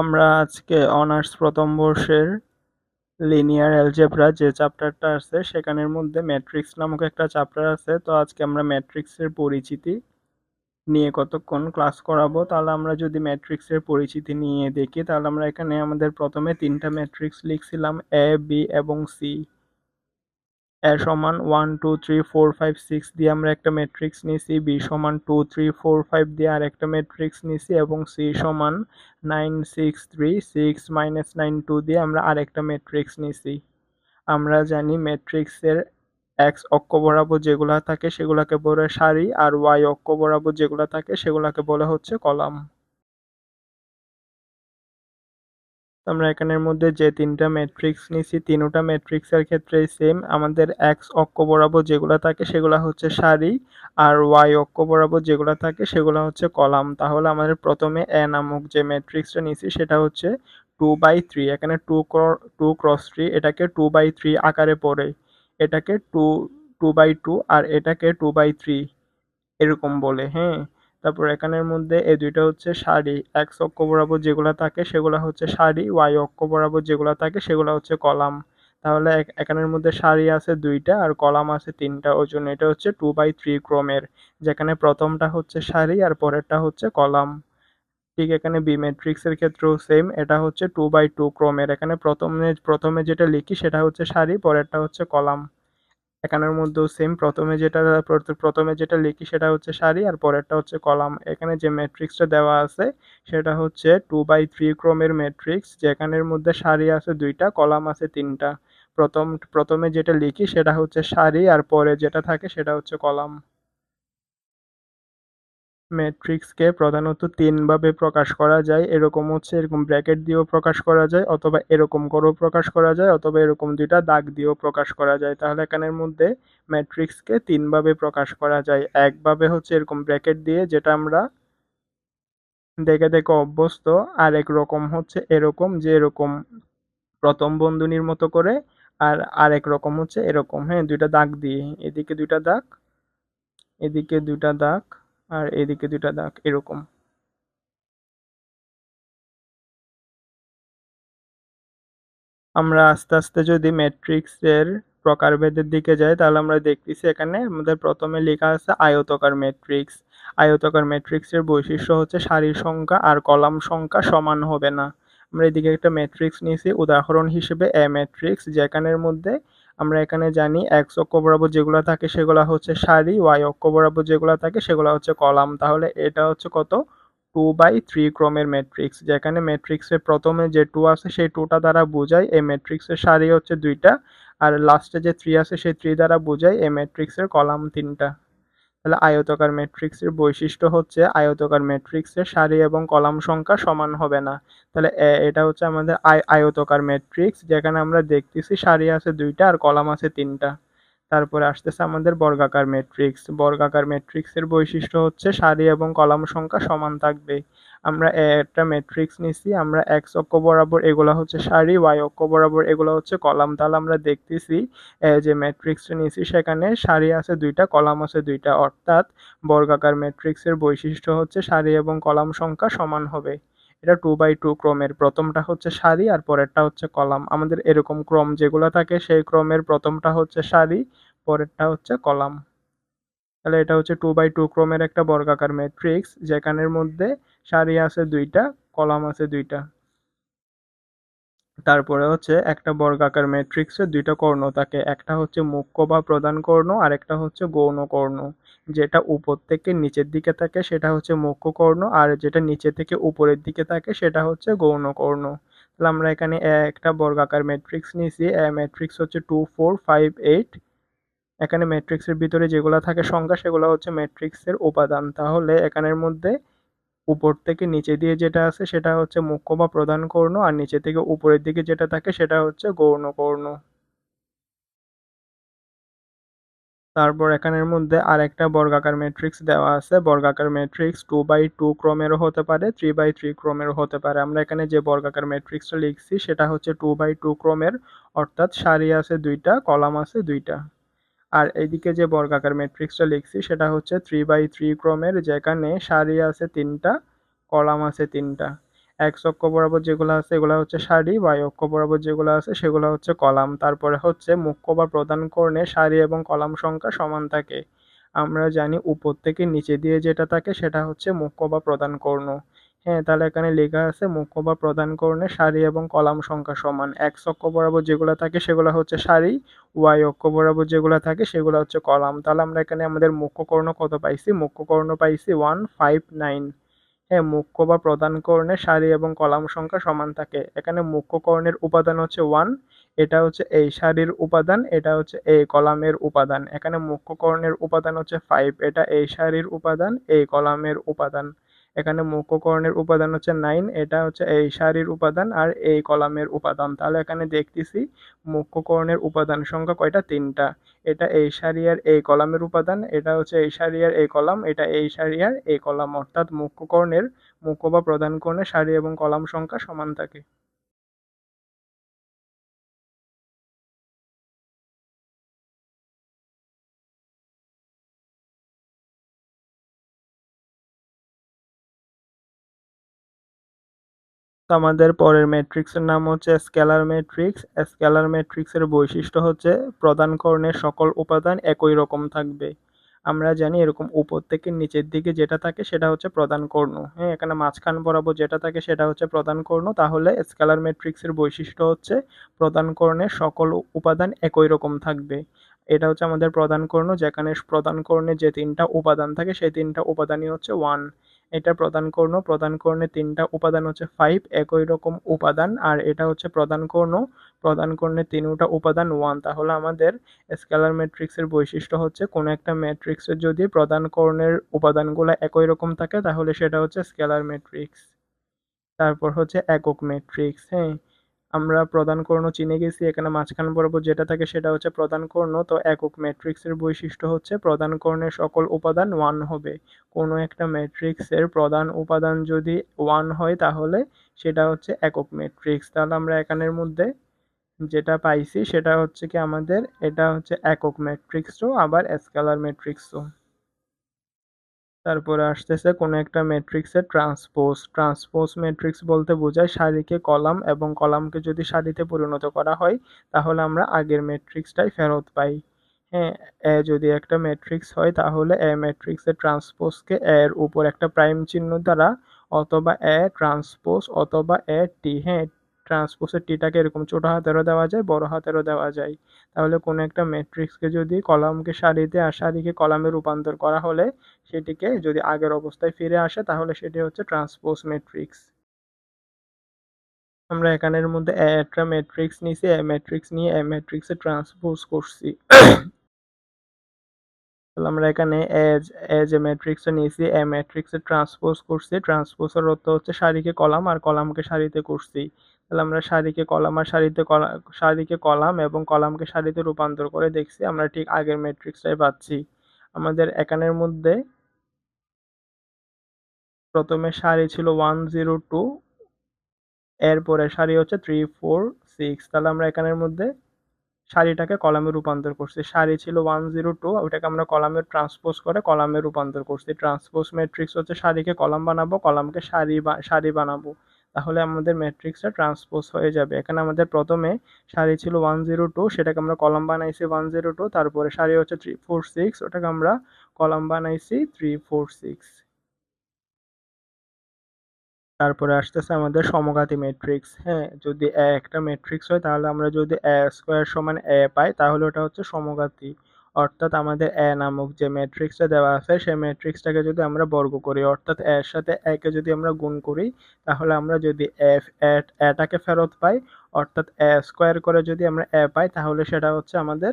আমরা আজকে অনার্স প্রথম বর্ষের লিনিয়ার অ্যালজেব্রা যে চ্যাপ্টারটা আছে, সেখানের মধ্যে ম্যাট্রিক্স নামক একটা চ্যাপ্টার আছে। তো আজকে আমরা ম্যাট্রিক্সের পরিচিতি নিয়ে কতক্ষণ ক্লাস করাবো, তাহলে আমরা যদি ম্যাট্রিক্সের পরিচিতি নিয়ে দেখি, তাহলে আমরা এখানে আমাদের প্রথমে তিনটা ম্যাট্রিক্স লিখছিলাম এ বি এবং সি এ সমান one two three four five six দিয়ে আমরা একটা ম্যাট্রিক্স নিয়েছি, বি সমান টু থ্রি ফোর ফাইভ দিয়ে আর একটা ম্যাট্রিক্স নিয়েছি এবং সি সমান nine six three six minus nine two দিয়ে আমরা আরেকটা ম্যাট্রিক্স নিয়েছি। আমরা জানি ম্যাট্রিক্সের এক্স অক্ষ বরাবর যেগুলা থাকে সেগুলাকে বলে সারি আর ওয়াই অক্ষ বরাবর যেগুলা থাকে সেগুলাকে বলে হচ্ছে কলাম। আমরা এখানের মধ্যে যে তিনটা ম্যাট্রিক্স নিয়েছি তিনোটা ম্যাট্রিক্সের ক্ষেত্রে সেম আমাদের এক্স অক্ষ বরাবর যেগুলো থাকে সেগুলো হচ্ছে সারি আর ওয়াই অক্ষ বরাবর যেগুলো থাকে সেগুলো হচ্ছে কলাম। তাহলে আমাদের প্রথমে এ নামক যে ম্যাট্রিক্সটা নিয়েছি সেটা হচ্ছে টু বাই থ্রি এখানে টু টু ক্রস থ্রি এটাকে টু বাই থ্রি আকারে পড়ে। এটাকে টু টু বাই টু আর এটাকে টু বাই থ্রি এরকম বলে হ্যাঁ? তারপর এখানের মধ্যে এই দুইটা হচ্ছে সারি এক্স অক্ষ বরাবর যেগুলো থাকে সেগুলো হচ্ছে সারি ওয়াই অক্ষ বরাবর যেগুলো থাকে সেগুলো হচ্ছে কলাম। তাহলে এখানের মধ্যে সারি আছে দুইটা আর কলাম আছে তিনটা, ওই জন্য এটা হচ্ছে টু বাই থ্রি ক্রমের, যেখানে প্রথমটা হচ্ছে সারি আর পরেরটা হচ্ছে কলাম। ঠিক এখানে বি ম্যাট্রিক্সের ক্ষেত্রেও সেম এটা হচ্ছে টু বাই টু ক্রমের, এখানে প্রথমে প্রথমে যেটা লিখি সেটা হচ্ছে সারি পরেরটা হচ্ছে কলাম। এখানের মধ্যেও সেম প্রথমে যেটা প্রথমে যেটা লিখি সেটা হচ্ছে সারি আর পরেরটা হচ্ছে কলাম। এখানে যে ম্যাট্রিক্সটা দেওয়া আছে, সেটা হচ্ছে টু বাই থ্রি ক্রমের ম্যাট্রিক্স যেখানের মধ্যে সারি আছে দুইটা, কলাম আছে তিনটা। প্রথম, প্রথমে যেটা লিখি সেটা হচ্ছে সারি আর পরে যেটা থাকে সেটা হচ্ছে কলাম। ম্যাট্রিক্সকে প্রধানত তিনভাবে প্রকাশ করা যায়। এরকম হচ্ছে, এরকম ব্র্যাকেট দিয়েও প্রকাশ করা যায়, অথবা এরকম করেও প্রকাশ করা যায়, অথবা এরকম দুইটা দাগ দিয়েও প্রকাশ করা যায়। তাহলে এখানের মধ্যে ম্যাট্রিক্সকে তিনভাবে প্রকাশ করা যায়। একভাবে হচ্ছে এরকম ব্র্যাকেট দিয়ে যেটা আমরা দেখে দেখে অভ্যস্ত আর এক রকম হচ্ছে এরকম যে এরকম প্রথম বন্ধনীর মতো করে, আর আরেক রকম হচ্ছে এরকম। হ্যাঁ দুইটা দাগ দিয়ে, এদিকে দুইটা দাগ, এদিকে দুইটা দাগ। আর এদিকে দুটা দাগ, এরকম। আমরা আস্তে আস্তে যদি ম্যাট্রিক্সের প্রকারভেদের দিকে যাই, তাহলে আমরা দেখতেছি এখানে আমাদের প্রথমে লেখা আছে আয়তকার ম্যাট্রিক্স। আয়তকার ম্যাট্রিক্সের বৈশিষ্ট্য হচ্ছে সারির সংখ্যা আর কলাম সংখ্যা সমান হবে না। আমরা এদিকে একটা ম্যাট্রিক্স নিয়েছি, উদাহরণ হিসেবে এ ম্যাট্রিক্স, যেখানের মধ্যে আমরা এখানে জানি এক্স অক্ষ বরাবর যেগুলো থাকে সেগুলো হচ্ছে সারি ওয়াই অক্ষ বরাবর যেগুলো থাকে সেগুলো হচ্ছে কলাম। তাহলে এটা হচ্ছে কত? টু বাই থ্রি ক্রমের ম্যাট্রিক্স যেখানে ম্যাট্রিক্সের প্রথমে যে টু আছে সেই টুটা দ্বারা বোঝায়। এই ম্যাট্রিক্সের সারি হচ্ছে দুইটা। আর লাস্টে যে থ্রি আছে সেই থ্রি দ্বারা বোঝায় এই ম্যাট্রিক্সের কলাম তিনটা। তাহলে আয়তকার ম্যাট্রিক্সের বৈশিষ্ট্য হচ্ছে আয়তকার ম্যাট্রিক্সের সারি এবং কলাম সংখ্যা সমান হবে না। তাহলে এটা হচ্ছে আমাদের আয়তকার ম্যাট্রিক্স যেখানে আমরা দেখতেছি সারি আছে দুইটা আর কলাম আছে তিনটা। তারপরে আসতেছে আমাদের বর্গাকার ম্যাট্রিক্স বর্গাকার ম্যাট্রিক্সের বৈশিষ্ট্য হচ্ছে সারি এবং কলাম সংখ্যা সমান থাকবে। আমরা একটা ম্যাট্রিক্স নিছি, আমরা এক্স অক্ষ বরাবর এগুলো হচ্ছে সারি ওয়াই অক্ষ বরাবর এগুলো হচ্ছে কলাম। তাহলে আমরা দেখতেছি যে ম্যাট্রিক্সটা নিছি সেখানে সারি আছে দুইটা, কলাম আছে দুইটা। অর্থাৎ বর্গাকার ম্যাট্রিক্সের বৈশিষ্ট্য হচ্ছে সারি এবং কলাম সংখ্যা সমান হবে। এটা টু বাই টু ক্রমের। প্রথমটা হচ্ছে সারি আর পরেরটা হচ্ছে কলাম। আমাদের এরকম ক্রম যেগুলো থাকে, সেই ক্রমের প্রথমটা হচ্ছে সারি, পরেরটা হচ্ছে কলাম। তাহলে এটা হচ্ছে টু বাই টু ক্রমের একটা বর্গাকার ম্যাট্রিক্স যেখানের মধ্যে সারি আছে দুইটা, কলাম আছে দুইটা। তারপরে হচ্ছে একটা বর্গাকার ম্যাট্রিক্সে দুইটা কর্ণ থাকে। একটা হচ্ছে মুখ্য বা প্রধান কর্ণ আর একটা হচ্ছে গৌণ কর্ণ। যেটা উপর থেকে নিচের দিকে থাকে সেটা হচ্ছে মুখ্য কর্ণ আর যেটা নিচে থেকে উপরের দিকে থাকে সেটা হচ্ছে গৌণ কর্ণ তাহলে আমরা এখানে একটা বর্গাকার ম্যাট্রিক্স নিয়েছি ম্যাট্রিক্স হচ্ছে টু ফোর ফাইভ এইট এখানে ম্যাট্রিক্সের ভিতরে যেগুলো থাকে সংখ্যা সেগুলো হচ্ছে ম্যাট্রিক্সের উপাদান। তাহলে এখানের মধ্যে উপর থেকে নিচে দিয়ে যেটা আছে সেটা হচ্ছে মুখ্য বা প্রধান কর্ণ, আর নিচে থেকে উপরের দিকে যেটা থাকে সেটা হচ্ছে গৌণ কর্ণ তারপর এখানের মধ্যে আরেকটা বর্গাকার ম্যাট্রিক্স দেওয়া আছে। বর্গাকার ম্যাট্রিক্স টু বাই টু ক্রমেরও হতে পারে থ্রি বাই থ্রি ক্রমেরও হতে পারে। আমরা এখানে যে বর্গাকার ম্যাট্রিক্সটা লিখছি, সেটা হচ্ছে টু বাই টু ক্রমের, অর্থাৎ সারি আছে দুইটা, কলাম আছে দুইটা। আর এইদিকে যে বর্গাকার ম্যাট্রিক্সটা লিখছি, সেটা হচ্ছে থ্রি বাই থ্রি ক্রমের, যেখানে সারি আছে তিনটা, কলাম আছে তিনটা। এক্স অক্ষ বরাবর যেগুলো আছে, এগুলো হচ্ছে সারি ওয়াই অক্ষ বরাবর যেগুলো আছে, সেগুলো হচ্ছে কলাম। তারপরে হচ্ছে মুখ্য বা প্রধান কর্ণে সারি এবং কলাম সংখ্যা সমান থাকে। আমরা জানি উপর থেকে নিচে দিয়ে যেটা থাকে, সেটা হচ্ছে মুখ্য বা প্রধান কর্ণ হ্যাঁ তাহলে এখানে লেখা আছে মুখ্য বা প্রধান কর্ণে সারি এবং কলাম সংখ্যা সমান। এক্স অক্ষ বরাবর যেগুলো থাকে, সেগুলো হচ্ছে সারি ওয়াই অক্ষ বরাবর যেগুলো থাকে, সেগুলো হচ্ছে কলাম। তাহলে আমরা এখানে আমাদের মুখ্য কর্ণ কত পাইছি? মুখ্য কর্ণ পাইছি ওয়ান ফাইভ নাইন হ্যাঁ মুখ্য বা প্রধান কর্ণের সারি এবং কলাম সংখ্যা সমান থাকে। এখানে মুখ্য কর্ণের উপাদান হচ্ছে ওয়ান এটা হচ্ছে এই সারির উপাদান, এটা হচ্ছে এই কলামের উপাদান। এখানে মুখ্য কর্ণের উপাদান হচ্ছে ফাইভ এটা এই সারির উপাদান এই কলামের উপাদান। এখানে মুখ্য কর্ণের উপাদান হচ্ছে নাইন এটা হচ্ছে এই সারির উপাদান আর এই কলামের উপাদান। তাহলে এখানে দেখতেছি মুখ্য কর্ণের উপাদান সংখ্যা কয়টা? তিনটা। এটা এই সারিয়ার এই কলামের উপাদান, এটা হচ্ছে এই সারিয়ার এই কলাম, এটা এই সারিয়ার এই কলাম, অর্থাৎ মুখ্য কর্ণের মুখ্য বা প্রধান কর্ণের সারি এবং কলাম সংখ্যা সমান থাকে। আমাদের পরের ম্যাট্রিক্সের নাম হচ্ছে স্কেলার ম্যাট্রিক্স স্কেলার ম্যাট্রিক্সের বৈশিষ্ট্য হচ্ছে প্রধান কর্ণের সকল উপাদান একই রকম থাকবে। আমরা জানি এরকম উপর থেকে নিচের দিকে যেটা থাকে সেটা হচ্ছে প্রধান কর্ণ। হ্যাঁ এখানে মাঝখান বরাবর যেটা থাকে সেটা হচ্ছে প্রধান কর্ণ। তাহলে স্কেলার ম্যাট্রিক্সের বৈশিষ্ট্য হচ্ছে প্রধান কর্ণের সকল উপাদান একই রকম থাকবে। এটা হচ্ছে আমাদের প্রধান কর্ণ, যেখানে প্রধান কর্ণে যে তিনটা উপাদান থাকে, সেই তিনটা উপাদানই হচ্ছে ওয়ান এটা প্রধান কর্ণ। প্রধান কর্ণে তিনটা উপাদান হচ্ছে ফাইভ একই রকম উপাদান। আর এটা হচ্ছে প্রধান কর্ণ। প্রধান কর্ণের তিনটা উপাদান ওয়ান তাহলে আমাদের স্কেলার ম্যাট্রিক্সের বৈশিষ্ট্য হচ্ছে কোনো একটা ম্যাট্রিক্সের যদি প্রধান কর্ণের উপাদানগুলো একই রকম থাকে, তাহলে সেটা হচ্ছে স্কেলার ম্যাট্রিক্স তারপর হচ্ছে একক ম্যাট্রিক্স হ্যাঁ? আমরা প্রধান কর্ণ চিনে গেছি, এখানে মাঝখান বরাবর যেটা থাকে সেটা হচ্ছে প্রধান কর্ণ। তো একক ম্যাট্রিক্সের বৈশিষ্ট্য হচ্ছে প্রধান কর্ণের সকল উপাদান ওয়ান হবে। কোনো একটা ম্যাট্রিক্সের প্রধান উপাদান যদি ওয়ান হয় তাহলে সেটা হচ্ছে একক ম্যাট্রিক্স। তাহলে আমরা এখানের মধ্যে যেটা পাইছি সেটা হচ্ছে কি আমাদের, এটা হচ্ছে একক ম্যাট্রিক্সও, আবার স্কেলার ম্যাট্রিক্সও। তারপরে আসতেছে কোনো একটা ম্যাট্রিক্সের ট্রান্সপোজ ট্রান্সপোজ ম্যাট্রিক্স বলতে বোঝায় সারিকে কলাম এবং কলামকে যদি সারিতে পরিণত করা হয়, তাহলে আমরা আগের ম্যাট্রিক্সটাই ফেরত পাই। হ্যাঁ এ যদি একটা ম্যাট্রিক্স হয়, তাহলে এ ম্যাট্রিক্সের ট্রান্সপোজকে এর উপর একটা প্রাইম চিহ্ন দ্বারা অথবা এ ট্রান্সপোজ অথবা এ টি হ্যাঁ ট্রান্সপোজের টিটাকে এরকম ছোট হাতেরও দেওয়া যায়, বড় হাতেরও দেওয়া যায়। তাহলে কোনো একটা ম্যাট্রিক্সকে যদি কলামকে সারিতে আর সারিকে কলামে রূপান্তর করা হলে সেটিকে যদি আগের অবস্থায় ফিরে আসে, তাহলে সেটি হচ্ছে ট্রান্সপোজ ম্যাট্রিক্স আমরা এখানের মধ্যে একটা ম্যাট্রিক্স নিয়েছি, এ ম্যাট্রিক্স নিয়ে এ ম্যাট্রিক্সে ট্রান্সপোজ করছি। তাহলে আমরা এখানে এজ এজ এ ম্যাট্রিক্সে নিয়েছি, এ ম্যাট্রিক্সে ট্রান্সপোজ করছি। ট্রান্সপোজের অর্থ হচ্ছে সারিকে কলাম আর কলামকে সারিতে করছি। তাহলে আমরা সারিকে কলাম আর সারিতে কলা সারিকে কলাম এবং কলামকে সারিতে রূপান্তর করে দেখছি আমরা ঠিক আগের ম্যাট্রিক্সটাই পাচ্ছি। আমাদের এখানের মধ্যে প্রথমে সারি ছিল ওয়ান জিরো টু এরপরে সারি হচ্ছে থ্রি ফোর সিক্স তাহলে আমরা এখানের মধ্যে সারিটাকে কলামে রূপান্তর করছি। সারি ছিল ওয়ান জিরো টু ওইটাকে আমরা কলামে ট্রান্সপোজ করে কলামে রূপান্তর করছি। ট্রান্সপোজ ম্যাট্রিক্স হচ্ছে সারিকে কলাম বানাবো, কলামকে সারি সারি বানাবো। তাহলে আমাদের ম্যাট্রিক্সটা ট্রান্সপোজ হয়ে যাবে। এখানে আমাদের প্রথমে সারি ছিল ওয়ান জিরো টু সেটাকে আমরা কলাম বানাইছি ওয়ান জিরো টু তারপরে সারি হচ্ছে থ্রি ফোর সিক্স ওটাকে আমরা কলাম বানাইছি থ্রি ফোর সিক্স তারপরে আসতেছে আমাদের সমঘাতী ম্যাট্রিক্স। হ্যাঁ যদি এ একটা ম্যাট্রিক্স হয়, তাহলে আমরা যদি এ স্কোয়ার সমান এ পাই, তাহলে ওটা হচ্ছে সমঘাতী অর্থাৎ আমাদের এ নামক যে ম্যাট্রিক্সটা দেওয়া আছে, সেই ম্যাট্রিক্সটাকে যদি আমরা বর্গ করি, অর্থাৎ এর সাথে একে যদি আমরা গুণ করি, তাহলে আমরা যদি এফ এটাকে ফেরত পাই, অর্থাৎ এ স্কোয়ার করে যদি আমরা এ পাই, তাহলে সেটা হচ্ছে আমাদের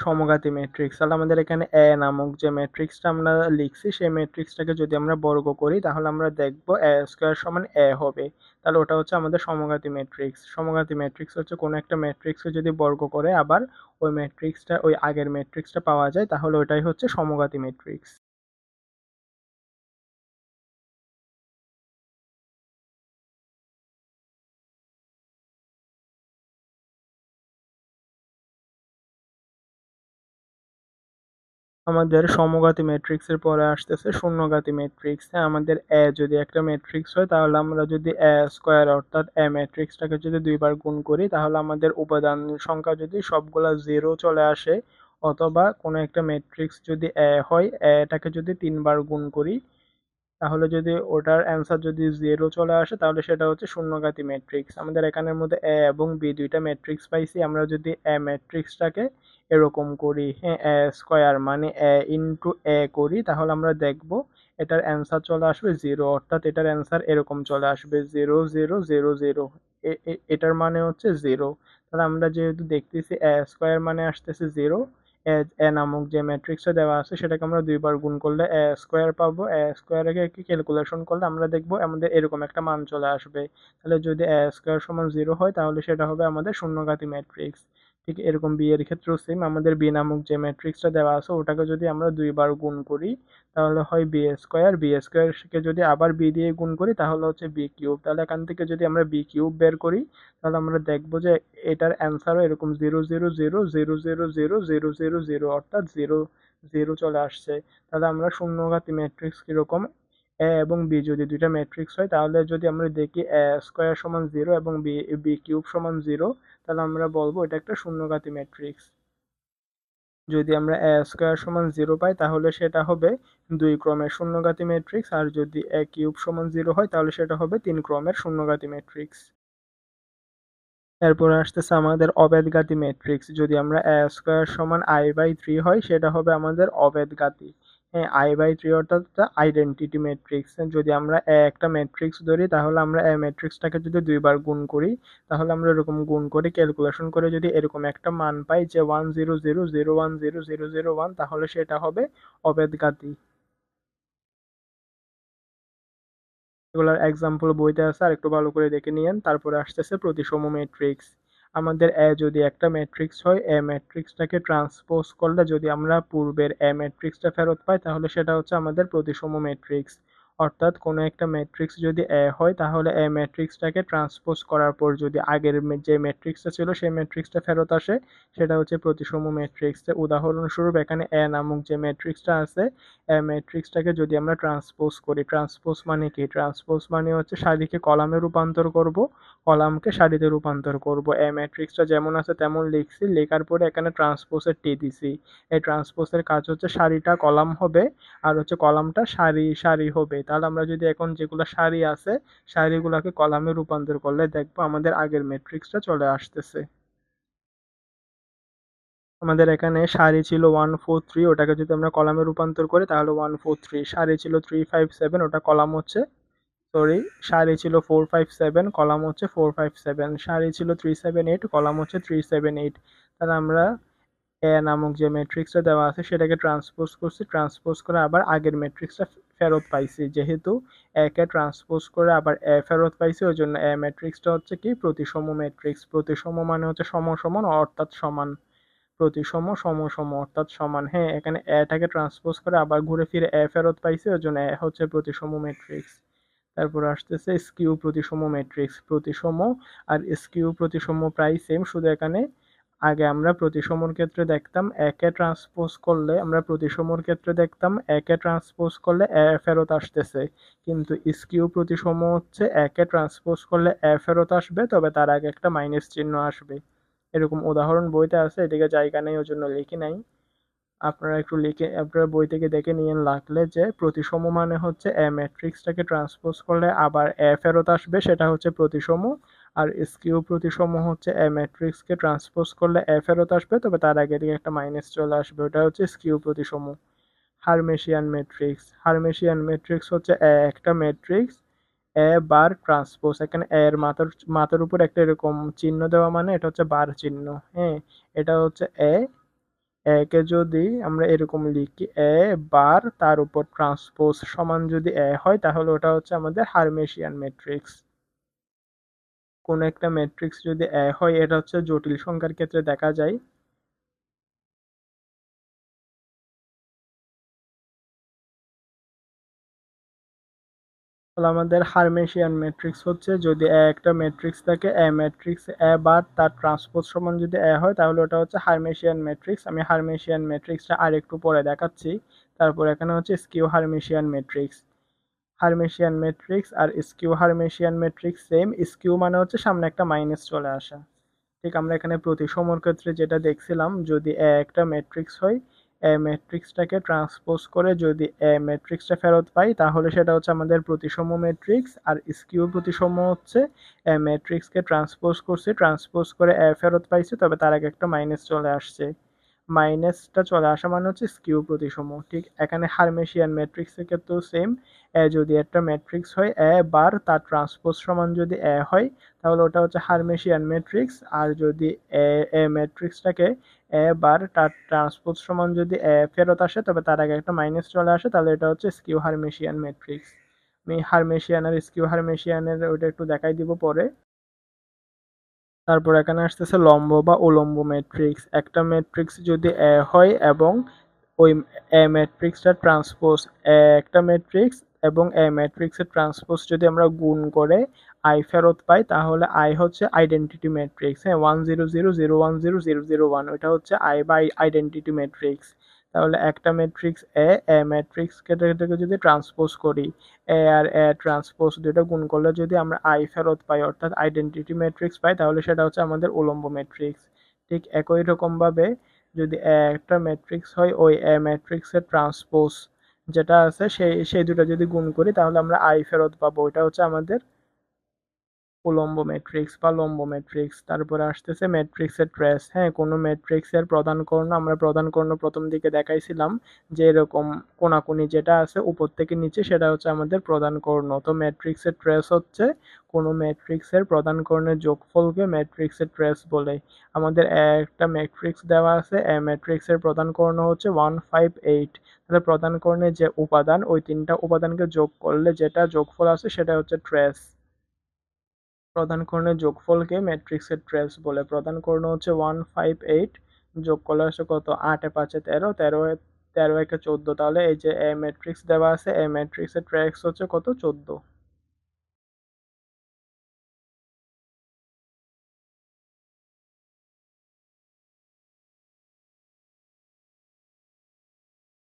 সমঘাতী ম্যাট্রিক্স তাহলে আমাদের এখানে এ নামক যে ম্যাট্রিক্সটা আমরা লিখছি, সেই ম্যাট্রিক্সটাকে যদি আমরা বর্গ করি, তাহলে আমরা দেখব এ স্কোয়ার সমান এ হবে। তাহলে ওটা হচ্ছে আমাদের সমঘাতী ম্যাট্রিক্স সমঘাতী ম্যাট্রিক্স হচ্ছে কোনো একটা ম্যাট্রিক্সকে যদি বর্গ করে আবার ওই ম্যাট্রিক্সটা ওই আগের ম্যাট্রিক্সটা পাওয়া যায়, তাহলে ওটাই হচ্ছে সমঘাতী ম্যাট্রিক্স আমাদের সমঘাতী ম্যাট্রিক্সের পরে আসতেছে শূন্যঘাতী ম্যাট্রিক্স হ্যাঁ আমাদের এ যদি একটা ম্যাট্রিক্স হয়, তাহলে আমরা যদি এ স্কোয়ার অর্থাৎ এ ম্যাট্রিক্সটাকে যদি দুইবার গুণ করি, তাহলে আমাদের উপাদান সংখ্যা যদি সবগুলা জিরো চলে আসে, অথবা কোনো একটা ম্যাট্রিক্স যদি এ হয় এটাকে যদি তিনবার গুণ করি, তাহলে যদি ওটার অ্যান্সার যদি জিরো চলে আসে, তাহলে সেটা হচ্ছে শূন্যঘাতী ম্যাট্রিক্স আমাদের এখানের মধ্যে এ এবং বি দুইটা ম্যাট্রিক্স পাইছি, আমরা যদি এ ম্যাট্রিক্সটাকে এরকম করি হ্যাঁ এ স্কোয়ার মানে এ ইন্টু এ করি, তাহলে আমরা দেখব এটার অ্যান্সার চলে আসবে জিরো অর্থাৎ এটার অ্যান্সার এরকম চলে আসবে জিরো জিরো জিরো জিরো এটার মানে হচ্ছে জিরো তাহলে আমরা যেহেতু দেখতেছি এ স্কোয়ার মানে আসতেছে জিরো এ নামক যে ম্যাট্রিক্সটা দেওয়া আছে সেটাকে আমরা দুইবার গুণ করলে এ স্কোয়ার পাবো, এ স্কোয়ারকে কি ক্যালকুলেশন করলে আমরা দেখব আমাদের এরকম একটা মান চলে আসবে, তাহলে যদি এ স্কোয়ার সমান জিরো হয় তাহলে সেটা হবে আমাদের শূন্যঘাতী ম্যাট্রিক্স ঠিক এরকম বি এর ক্ষেত্রেও সেম আমাদের বি নামক যে ম্যাট্রিক্সটা দেওয়া আছে, ওটাকে যদি আমরা দুইবার গুণ করি, তাহলে হয় বি স্কোয়ার বি স্কোয়ারকে যদি আবার বি দিয়ে গুণ করি, তাহলে হচ্ছে বি কিউব তাহলে এখান থেকে যদি আমরা বি কিউব বের করি, তাহলে আমরা দেখব যে এটার অ্যান্সারও এরকম zero zero zero zero zero zero zero zero zero অর্থাৎ জিরো জিরো চলে আসছে। তাহলে আমরা শূন্যঘাতী ম্যাট্রিক্স কীরকম? এ এবং বি যদি দুইটা ম্যাট্রিক্স হয়, তাহলে যদি আমরা দেখি এ স্কোয়ার সমান জিরো এবং বি বি কিউব সমান জিরো তাহলে আমরা বলব এটা একটা শূন্যঘাতী ম্যাট্রিক্স যদি আমরা এ স্কোয়ার সমান জিরো পাই, তাহলে সেটা হবে দুই ক্রমের শূন্যঘাতী ম্যাট্রিক্স আর যদি এ কিউব সমান জিরো হয়, তাহলে সেটা হবে তিন ক্রমের শূন্যঘাতী ম্যাট্রিক্স এরপরে আসতেছে আমাদের অবেদঘাতী ম্যাট্রিক্স যদি আমরা এ স্কোয়ার সমান আই বাই থ্রি হয়, সেটা হবে আমাদের অবেদঘাতী আই বাই থ্রি অর্থাৎ আইডেন্টিটি ম্যাট্রিক্স যদি আমরা একটা ম্যাট্রিক্স ধরি, তাহলে আমরা এ ম্যাট্রিক্সটাকে যদি দুইবার গুণ করি, তাহলে আমরা এরকম গুণ করে ক্যালকুলেশন করে যদি এরকম একটা মান পাই যে one zero zero zero one zero zero zero one তাহলে সেটা হবে অবেদঘাতী এগুলোর এক্সাম্পল বইতে আছে আর একটু ভালো করে দেখে নিয়েন। তারপরে আসতেছে প্রতিসম ম্যাট্রিক্স আমাদের এ যদি একটা ম্যাট্রিক্স হয় এ ম্যাট্রিক্সটাকে ট্রান্সপোজ করলে যদি আমরা পূর্বের এ ম্যাট্রিক্সটা ফেরত পাই, তাহলে সেটা হচ্ছে আমাদের প্রতিসম ম্যাট্রিক্স অর্থাৎ কোনো একটা ম্যাট্রিক্স যদি এ হয়, তাহলে এ ম্যাট্রিক্সটাকে ট্রান্সপোজ করার পর যদি আগের যে ম্যাট্রিক্সটা ছিল, সেই ম্যাট্রিক্সটা ফেরত আসে, সেটা হচ্ছে প্রতিসম ম্যাট্রিক্স উদাহরণস্বরূপ এখানে এ নামক যে ম্যাট্রিক্সটা আছে এ ম্যাট্রিক্সটাকে যদি আমরা ট্রান্সপোজ করি ট্রান্সপোজ মানে কি? ট্রান্সপোজ মানে হচ্ছে সারিকে কলামে রূপান্তর করব, কলামকে সারিতে রূপান্তর করব। এ ম্যাট্রিক্সটা যেমন আছে তেমন লিখছি, লেখার পরে এখানে ট্রান্সপোজের টি দিছি। এই ট্রান্সপোজের কাজ হচ্ছে সারিটা কলাম হবে, আর হচ্ছে কলামটা সারি সারি হবে। তাহলে আমরা যদি এখন যেগুলো সারি আছে, সারিগুলোকে কলামে রূপান্তর করলে দেখব আমাদের আগের ম্যাট্রিক্সটা চলে আসতেছে। আমাদের এখানে সারি ছিল ওয়ান ফোর থ্রি ওটাকে যদি আমরা কলামে রূপান্তর করি তাহলে ওয়ান ফোর থ্রি সারি ছিল থ্রি ফাইভ সেভেন ওটা কলাম হচ্ছে সরি সারি ছিল ফোর ফাইভ সেভেন কলাম হচ্ছে ফোর ফাইভ সেভেন সারি ছিল থ্রি সেভেন এইট কলাম হচ্ছে থ্রি সেভেন এইট তাহলে আমরা এ নামক যে ম্যাট্রিক্সটা দেওয়া আছে সেটাকে ট্রান্সপোজ করছি ট্রান্সপোজ করে আবার আগের ম্যাট্রিক্সটা ফেরত পাইছি। যেহেতু একে ট্রান্সপোজ করে আবার এ ফেরত পাইছি ওই জন্য এ ম্যাট্রিক্সটা হচ্ছে কি? প্রতিসম ম্যাট্রিক্স প্রতিসম মানে হচ্ছে সম সমান, অর্থাৎ সমান। প্রতিসম সম সম, অর্থাৎ সমান। হ্যাঁ এখানে এটাকে ট্রান্সপোজ করে আবার ঘুরে ফিরে এ ফেরত পাইছি ওই জন্য এ হচ্ছে প্রতিসম ম্যাট্রিক্স তারপর আসতেছে স্কিউ প্রতিসম ম্যাট্রিক্স প্রতিসম আর স্কিউ প্রতিসম প্রায় সেম শুধু এখানে আগে আমরা প্রতিসমর ক্ষেত্রে দেখতাম, একে ট্রান্সপোজ করলে আমরা প্রতিসমর ক্ষেত্রে দেখতাম, একে ট্রান্সপোজ করলে এ ফেরত আসতেছে। কিন্তু স্কিউ প্রতিসম হচ্ছে একে ট্রান্সপোজ করলে এ ফেরত আসবে, তবে তার আগে একটা মাইনাস চিহ্ন আসবে। এরকম উদাহরণ বইতে আছে, এদিকে জায়গা নেই ওই জন্য লিখি নাই। আপনারা একটু লিখে, আপনারা বই থেকে দেখে নিয়ে লাগলে যে প্রতিসম মানে হচ্ছে এ ম্যাট্রিক্সটাকে ট্রান্সপোজ করলে আবার এ ফেরত আসবে, সেটা হচ্ছে প্রতিসম। আর স্কিউ প্রতিসম হচ্ছে এ ম্যাট্রিক্সকে ট্রান্সপোজ করলে এ ফেরত আসবে, তবে তার আগে দিকে একটা মাইনাস চলে আসবে, ওটা হচ্ছে স্কিউ প্রতিসম হারমেশিয়ান ম্যাট্রিক্স হারমেশিয়ান ম্যাট্রিক্স হচ্ছে এ একটা ম্যাট্রিক্স এ বার ট্রান্সপোজ এখানে এর মাথার মাথার উপর একটা এরকম চিহ্ন দেওয়া মানে এটা হচ্ছে বার চিহ্ন হ্যাঁ? এটা হচ্ছে এ একে যদি আমরা এরকম লিখি এ বার তার উপর ট্রান্সপোজ সমান যদি এ হয়, তাহলে ওটা হচ্ছে আমাদের হারমেশিয়ান ম্যাট্রিক্স কোন একটা ম্যাট্রিক্স যদি এ হয়, এটা হচ্ছে জটিল সংখ্যার ক্ষেত্রে দেখা যায়। আমাদের হারমেশিয়ান ম্যাট্রিক্স হচ্ছে, যদি এ একটা ম্যাট্রিক্স থাকে এ ম্যাট্রিক্স এ বার তার ট্রান্সপোজ সমান যদি এ হয়, তাহলে ওটা হচ্ছে হারমেশিয়ান ম্যাট্রিক্স আমি হারমেশিয়ান ম্যাট্রিক্সটা আর একটু পরে দেখাচ্ছি। তারপর এখানে হচ্ছে skew hermitian matrix hermitian matrix আর skew hermitian matrix same skew মানে হচ্ছে সামনে একটা মাইনাস চলে আসা। ঠিক আমরা এখানে প্রতিসমর ক্ষেত্রে যেটা দেখছিলাম, যদি এ একটা ম্যাট্রিক্স হয় এ ম্যাট্রিক্সটাকে ট্রান্সপোজ করে যদি এ ম্যাট্রিক্সটা ফেরত পাই, তাহলে সেটা হচ্ছে আমাদের প্রতিসম ম্যাট্রিক্স আর স্কিউ প্রতিসম হচ্ছে এ ম্যাট্রিক্সকে ট্রান্সপোজ করছি ট্রান্সপোজ করে এ ফেরত পাইছি, তবে তার আগে একটা মাইনাস চলে আসছে। মাইনাসটা চলে আসা মানে হচ্ছে স্কিউ প্রতিসম, ঠিক? এখানে হারমেশিয়ান ম্যাট্রিক্সের ক্ষেত্রেও সেম এ যদি একটা ম্যাট্রিক্স হয়, এ বার, তার ট্রান্সপোজ সমান যদি এ হয়, তাহলে ওটা হচ্ছে হারমেশিয়ান ম্যাট্রিক্স আর যদি এ এ ম্যাট্রিক্সটাকে এ বার, তার ট্রান্সপোজ সমান যদি এ ফেরত আসে, তবে তার আগে একটা মাইনাস চলে আসে, তাহলে এটা হচ্ছে স্কিউ হারমেশিয়ান ম্যাট্রিক্স আমি হারমেশিয়ান আর স্কিউ হারমেশিয়ানের ওইটা একটু দেখাই দিব পরে। তারপর এখানে আসতেছে লম্ব বা উলম্ব ম্যাট্রিক্স একটা ম্যাট্রিক্স যদি এ হয় এবং ওই এ ম্যাট্রিক্সটা ট্রান্সপোজ একটা ম্যাট্রিক্স এবং এ ম্যাট্রিক্সের ট্রান্সপোজ যদি আমরা গুণ করে আই ফেরত পাই, তাহলে আই হচ্ছে আইডেন্টিটি ম্যাট্রিক্স হ্যাঁ one zero zero zero one zero zero zero one ওইটা হচ্ছে আই বা আইডেন্টিটি ম্যাট্রিক্স তাহলে একটা ম্যাট্রিক্স এ এ ম্যাট্রিক্স কেটে যদি ট্রান্সপোজ করি এ আর এ ট্রান্সপোজ দুটো গুণ করলে যদি আমরা আই ফেরত পাই, অর্থাৎ আইডেন্টিটি ম্যাট্রিক্স পাই, তাহলে সেটা হচ্ছে আমাদের উলম্ব ম্যাট্রিক্স ঠিক একই রকমভাবে যদি একটা ম্যাট্রিক্স হয়, ওই এ ম্যাট্রিক্সের ট্রান্সপোজ যেটা আছে, সেই সেই দুটো যদি গুণ করি, তাহলে আমরা আই ফেরত পাবো। ওইটা হচ্ছে আমাদের উলম্ব ম্যাট্রিক্স বা লম্ব ম্যাট্রিক্স তারপরে আসতেছে ম্যাট্রিক্সের ট্রেস হ্যাঁ কোনো ম্যাট্রিক্সের প্রধান কর্ণ আমরা প্রধান কর্ণ প্রথম দিকে দেখাইছিলাম যে এরকম কোনাকুনি যেটা আছে উপর থেকে নিচে সেটা হচ্ছে আমাদের প্রধান কর্ণ। তো ম্যাট্রিক্সের ট্রেস হচ্ছে কোনো ম্যাট্রিক্সের প্রধান কর্ণের যোগফলকে ম্যাট্রিক্সের ট্রেস বলে। আমাদের একটা ম্যাট্রিক্স দেওয়া আছে, এ ম্যাট্রিক্সের প্রধান কর্ণ হচ্ছে ওয়ান ফাইভ এইট তাহলে প্রধান কর্ণের যে উপাদান, ওই তিনটা উপাদানকে যোগ করলে যেটা যোগফল আছে সেটা হচ্ছে ট্রেস প্রধান কর্ণের যোগফলকে ম্যাট্রিক্সের ট্রেস বলে। প্রধান কর্ণ হচ্ছে ওয়ান ফাইভ এইট যোগ করলে হচ্ছে কত? আটে পাঁচে তেরো তেরো তেরো একে চোদ্দ। তাহলে এই যে এ ম্যাট্রিক্স দেওয়া আছে এ ম্যাট্রিক্সের ট্রেস হচ্ছে কত? চোদ্দ।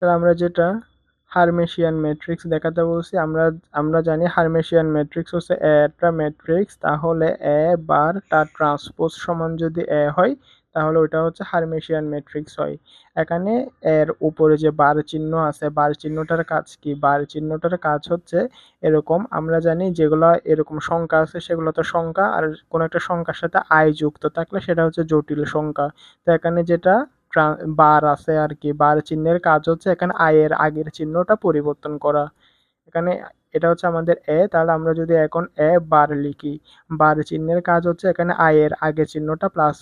আমরা যেটা হারমেশিয়ান ম্যাট্রিক্স দেখাতে বলছি। আমরা আমরা জানি হারমেশিয়ান ম্যাট্রিক্স হচ্ছে একটা ম্যাট্রিক্স, তাহলে এ বার তার ট্রান্সপোজ সমান যদি এ হয়, তাহলে ওটা হচ্ছে হারমেশিয়ান ম্যাট্রিক্স হয়। এখানে এর উপরে যে বার চিহ্ন আছে, বার চিহ্নটার কাজ কি? বার চিহ্নটার কাজ হচ্ছে এরকম, আমরা জানি যেগুলো এরকম সংখ্যা আছে, সেগুলো তো সংখ্যা, আর কোনো একটা সংখ্যার সাথে আয় যুক্ত থাকলে সেটা হচ্ছে জটিল সংখ্যা। তো এখানে যেটা বার আছে আর কি বার চিহ্নের কাজ হচ্ছে এখানে আয়ের আগের চিহ্নটা পরিবর্তন করা। এখানে এটা হচ্ছে আমাদের এ। তাহলে আমরা যদি এখন এ বার লিখি, বার চিহ্নের কাজ হচ্ছে এখানে আয়ের আগে চিহ্নটা প্লাস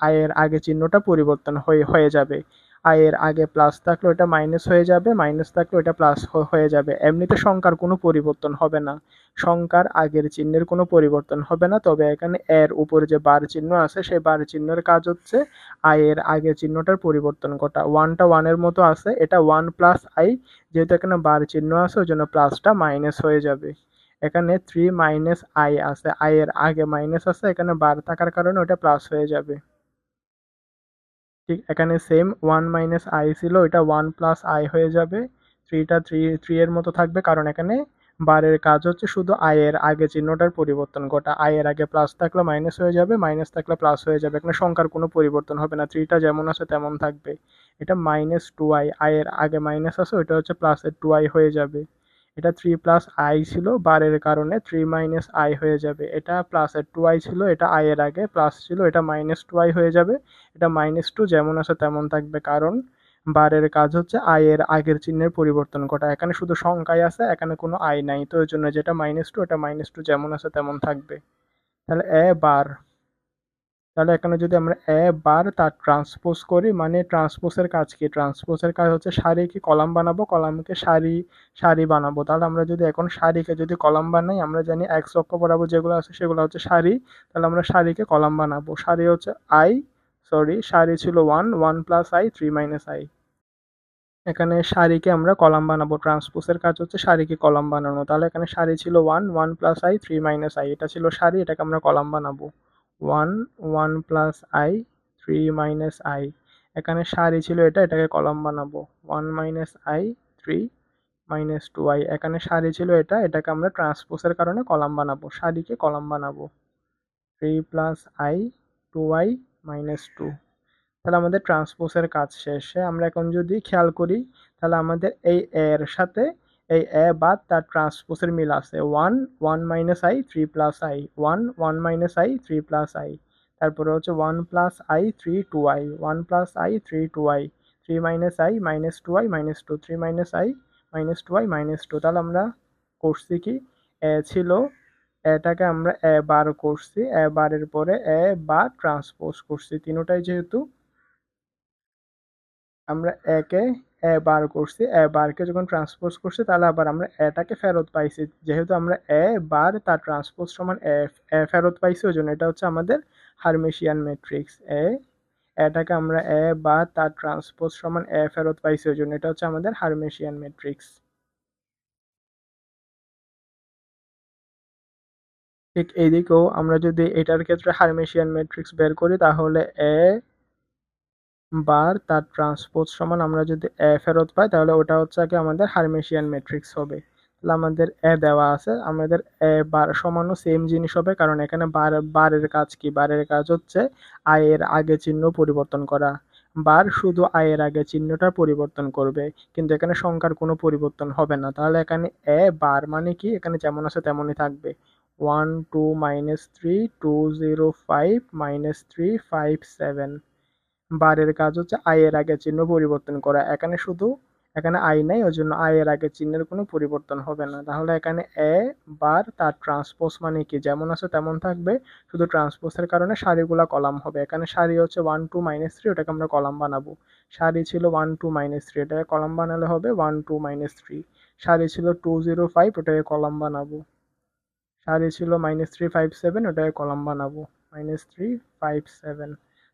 আয়ের আগে চিহ্নটা পরিবর্তন হয়ে হয়ে যাবে। আয়ের আগে প্লাস থাকলে ওটা মাইনাস হয়ে যাবে মাইনাস থাকলে ওটা প্লাস হয়ে যাবে। এমনিতে সংখ্যার কোনো পরিবর্তন হবে না। সংখ্যার আগের চিহ্নের কোনো পরিবর্তন হবে না। তবে এখানে এর উপরে যে বার চিহ্ন আছে সেই বার চিহ্নের কাজ হচ্ছে আয়ের আগের চিহ্নটার পরিবর্তন করা ওয়ানটা ওয়ানের মতো আছে, এটা ওয়ান প্লাস আই যেহেতু এখানে বার চিহ্ন আছে ওই জন্য প্লাসটা মাইনাস হয়ে যাবে। এখানে থ্রি মাইনাস আই আছে। আয়ের আগে মাইনাস আছে, এখানে বার থাকার কারণে ওটা প্লাস হয়ে যাবে। ঠিক, এখানে সেম ওয়ান মাইনাস আই ছিল এটা ওয়ান প্লাস আই হয়ে যাবে। থ্রিটা থ্রি থ্রি এর মতো থাকবে, কারণ এখানে বারের কাজ হচ্ছে শুধু আয়ের আগে চিহ্নটার পরিবর্তন, গোটা আয়ের আগে প্লাস থাকলে মাইনাস হয়ে যাবে মাইনাস থাকলে প্লাস হয়ে যাবে, এখানে সংখ্যার কোনো পরিবর্তন হবে না থ্রিটা যেমন আছে তেমন থাকবে। এটা মাইনাস টু আই আয়ের আগে মাইনাস আছে, ওইটা হচ্ছে প্লাসের টু আই হয়ে যাবে। এটা থ্রি প্লাস আই ছিল বারের কারণে থ্রি মাইনাস আই হয়ে যাবে। এটা প্লাসের টু আই ছিল, এটা আই এর আগে প্লাস ছিল, এটা মাইনাস টু আই হয়ে যাবে। এটা মাইনাস টু যেমন আছে তেমন থাকবে, কারণ বারের কাজ হচ্ছে আয়ের আগের চিহ্নের পরিবর্তন ঘটা। এখানে শুধু সংখ্যায় আছে, এখানে কোনো আয় নাই। তো ওই জন্য যেটা মাইনাস টু এটা মাইনাস টু যেমন আছে তেমন থাকবে। তাহলে এ বার তাহলে এখানে যদি আমরা এ বার তার ট্রান্সপোজ করি মানে ট্রান্সপোজের কাজ কি? ট্রান্সপোজের কাজ হচ্ছে সারি কি কলাম বানাবো? কলামকে সারি সারি বানাবো। তাহলে আমরা যদি এখন সারিকে যদি কলাম বানাই, আমরা জানি এক অক্ষ বরাবর যেগুলো আছে সেগুলো হচ্ছে সারি। তাহলে আমরা সারিকে কলাম বানাবো। সারি হচ্ছে আই সরি সারি ছিল one one plus I three minus I এখানে সারিকে আমরা কলাম বানাবো। ট্রান্সপোজের কাজ হচ্ছে সারিকে কলাম বানানো। তাহলে এখানে সারি ছিল one one plus I three minus I এটা ছিল সারি, এটাকে আমরা কলাম বানাবো। One one plus I three minus I এখানে সারি ছিল এটা, এটাকে কলাম বানাবো। One minus I three minus two I এখানে সারি ছিল এটা, এটাকে আমরা ট্রান্সপোজের কারণে কলাম বানাবো। সারিকে কলাম বানাবো। Three plus I two I minus two তাহলে আমাদের ট্রান্সপোজের কাজ শেষে। আমরা এখন যদি খেয়াল করি, তাহলে আমাদের এই এর সাথে এই এ বাদ তার ট্রান্সপোজের মিল আছে। One one minus I, three plus I. One one minus I, three plus I. তারপরে হচ্ছে one plus I, three two I. One plus I, three two I. Three minus I, minus two I, minus two. Three minus I, minus two I, minus two. তাহলে আমরা করছি কি? এ ছিল, এটাকে আমরা এ বার করছি। এ বারের পরে এ বা ট্রান্সপোজ করছি। তিনোটাই যেহেতু, আমরা একে এ বার করছি, এ বারকে যখন ট্রান্সপোজ করছি, তাহলে আবার আমরা এটাকে ফেরত পাইছি। যেহেতু আমরা এ বার, তার ট্রান্সপোজ সমান এ ফেরত পাইছি, ওই জন্য এটা হচ্ছে আমাদের হারমেশিয়ান ম্যাট্রিক্স এ এটাকে আমরা এ বা তার ট্রান্সপোজ সমান এ ফেরত পাইছি, ওই জন্য এটা হচ্ছে আমাদের হারমেশিয়ান ম্যাট্রিক্স ঠিক এইদিকেও আমরা যদি এটার ক্ষেত্রে হারমেশিয়ান ম্যাট্রিক্স বের করি, তাহলে এ বার তার ট্রান্সপোজ সমান আমরা যদি এ ফেরত পাই, তাহলে ওটা হচ্ছে কি আমাদের হারমেশিয়ান ম্যাট্রিক্স হবে। তাহলে আমাদের এ দেওয়া আছে, আমাদের এ বার সমানও সেম জিনিস হবে, কারণ এখানে বার, বারের কাজ কি? বারের কাজ হচ্ছে আয়ের আগে চিহ্ন পরিবর্তন করা। বার শুধু আয়ের আগে চিহ্নটা পরিবর্তন করবে, কিন্তু এখানে সংখ্যার কোনো পরিবর্তন হবে না। তাহলে এখানে এ বার মানে কি? এখানে যেমন আছে তেমনই থাকবে। One two minus three two zero five minus three five seven বারের কাজ হচ্ছে আয়ের আগে চিহ্ন পরিবর্তন করা। এখানে শুধু, এখানে আই নাই ওই জন্য আয়ের আগে চিহ্নের কোনো পরিবর্তন হবে না। তাহলে এখানে এ বার তার ট্রান্সপোজ মানে কি? যেমন আছে তেমন থাকবে। শুধু ট্রান্সপোজের কারণে সারিগুলা কলাম হবে। এখানে সারি হচ্ছে ওয়ান টু মাইনাস থ্রি ওটাকে আমরা কলাম বানাবো। সারি ছিল ওয়ান টু মাইনাস থ্রি এটাকে কলাম বানালে হবে ওয়ান টু মাইনাস থ্রি সারি ছিল টু জিরো ফাইভ ওটাকে কলাম বানাবো। সারি ছিল মাইনাস থ্রি ফাইভ সেভেন ওটাকে কলাম বানাবো। মাইনাস থ্রি ফাইভ সেভেন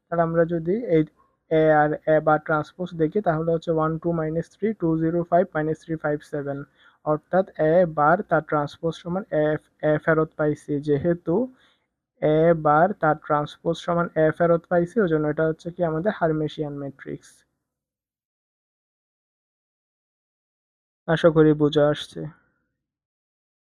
তাহলে আমরা যদি এই এ আর এ বা ট্রান্সপোজ দেখি, তাহলে হচ্ছে one two minus three two zero five minus three five seven অর্থাৎ এ বার তার ট্রান্সপোজ সমান এ ফেরত পাইছি। যেহেতু এ বার তার ট্রান্সপোজ সমান এ ফেরত পাইছি, ওই জন্য এটা হচ্ছে কি আমাদের হারমেশিয়ান ম্যাট্রিক্স আশা করি বুঝে আসছে।